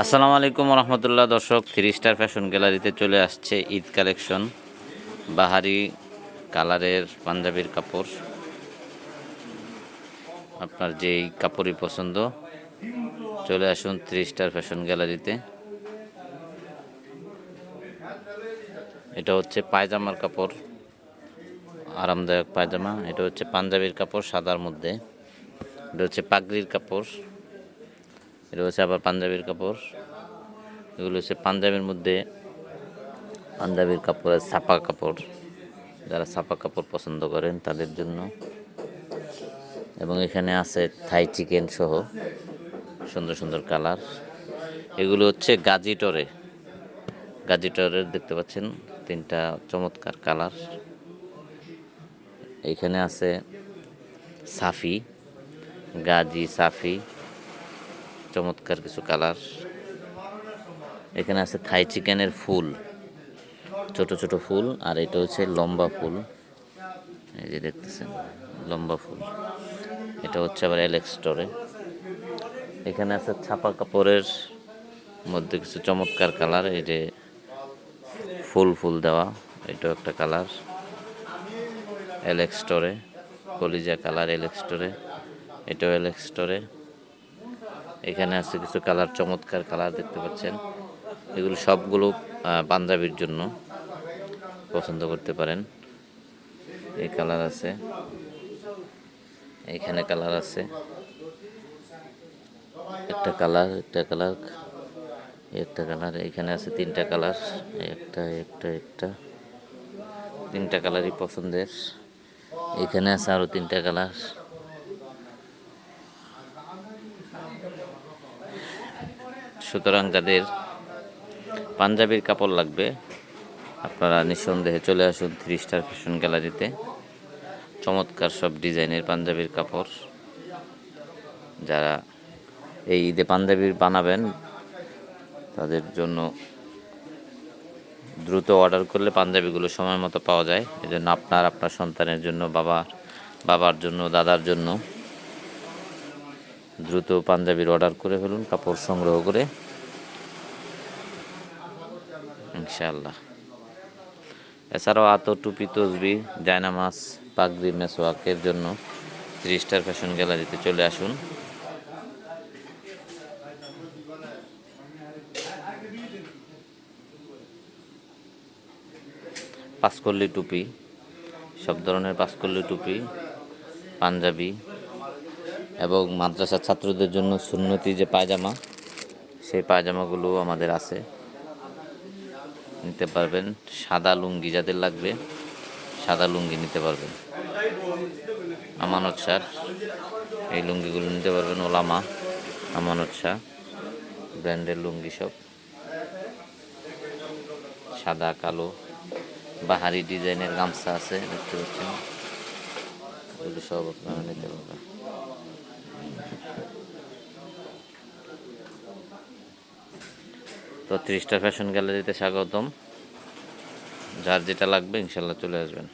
আসসালামু আলাইকুম রহমতুল্লাহ। দর্শক থ্রি স্টার ফ্যাশন গ্যালারিতে চলে আসছে ঈদ কালেকশন। বাহারি কালারের পাঞ্জাবির কাপড়। আপনার যেই কাপড়ই পছন্দ, চলে আসুন থ্রি স্টার ফ্যাশন গ্যালারিতে এটা হচ্ছে পায়জামার কাপড়, আরামদায়ক পায়জামা। এটা হচ্ছে পাঞ্জাবির কাপড়, সাদার মধ্যে। এটা হচ্ছে পাগড়ির কাপড়। এটা হচ্ছে আবার পাঞ্জাবির কাপড়। এগুলো হচ্ছে পাঞ্জাবির মধ্যে পাঞ্জাবির কাপড়ের ছাপা কাপড়। যারা ছাপা কাপড় পছন্দ করেন তাদের জন্য। এবং এখানে আছে থাই চিকেন সহ সুন্দর সুন্দর কালার। এগুলো হচ্ছে গাজিটরে। গাজিটরের দেখতে পাচ্ছেন তিনটা চমৎকার কালার। এইখানে আছে সাফি, গাজি সাফি। চমৎকার কিছু কালার। এখানে আছে থাই চিকেনের ফুল, ছোট ছোট ফুল, আর এটা হচ্ছে লম্বা ফুল। এই যে দেখতেছেন, লম্বা ফুল। এটা হচ্ছে আবার এলেক্স স্টোরে এখানে আছে ছাপা কাপড়ের মধ্যে কিছু চমৎকার কালার, এই যে ফুল ফুল দেওয়া, এটাও একটা কালার। এলেক্স স্টোরে কলিজা কালার এলেক্স স্টোরে এটাও এলেক্স স্টোরে এখানে আছে কিছু কালার, চমৎকার কালার দেখতে পাচ্ছেন। এগুলো সবগুলো পাঞ্জাবির জন্য পছন্দ করতে পারেন। এই কালার আছে। এখানে কালার আছে। একটা কালার একটা কালার একটা কালার। এখানে আছে তিনটা কালার, একটা একটা একটা। তিনটা কালারই পছন্দের। এখানে আছে আরও তিনটা কালার। সুতরাং যাদের পাঞ্জাবির কাপড় লাগবে, আপনারা নিঃসন্দেহে চলে আসুন থ্রি স্টার ফ্যাশন গ্যালারিতে। চমৎকার সব ডিজাইনের পাঞ্জাবির কাপড়। যারা এই ঈদে পাঞ্জাবির বানাবেন, তাদের জন্য দ্রুত অর্ডার করলে পাঞ্জাবিগুলো সময় মতো পাওয়া যায়। এই জন্য আপনার আপনার সন্তানের জন্য, বাবা, বাবার জন্য, দাদার জন্য। দ্রুত পাঞ্জাবির অর্ডার করে ফেলুন, কাপড় সংগ্রহ করে। ইনশাআল্লাহ। এছাড়াও আত টুপি, তসবি জায়নামাজ পাগড়ি মেসোয়াকের জন্য থ্রি স্টার ফ্যাশন গ্যালারিতে চলে আসুন। পাঁচকল্লি টুপি, সব ধরনের পাঁচকল্লি টুপি, পাঞ্জাবি এবং মাদ্রাসার ছাত্রদের জন্য সুন্নতি যে পায়জামা, সেই পায়জামাগুলো আমাদের আছে। নিতে পারবেন। সাদা লুঙ্গি যাদের লাগবে, সাদা লুঙ্গি নিতে পারবেন। আমানত শাহ, এই লুঙ্গিগুলো নিতে পারবেন। ওলামা, আমানত শাহ, ব্র্যান্ডের লুঙ্গি সব। সাদা, কালো, বাহারি ডিজাইনের গামছা আছে, দেখতে পাচ্ছেন। এগুলো সব আপনারা নিতে পারবেন। তো ত্রিশটা ফ্যাশন গ্যালারিতে স্বাগতম। যার যেটা লাগবে ইনশাল্লাহ চলে আসবেন।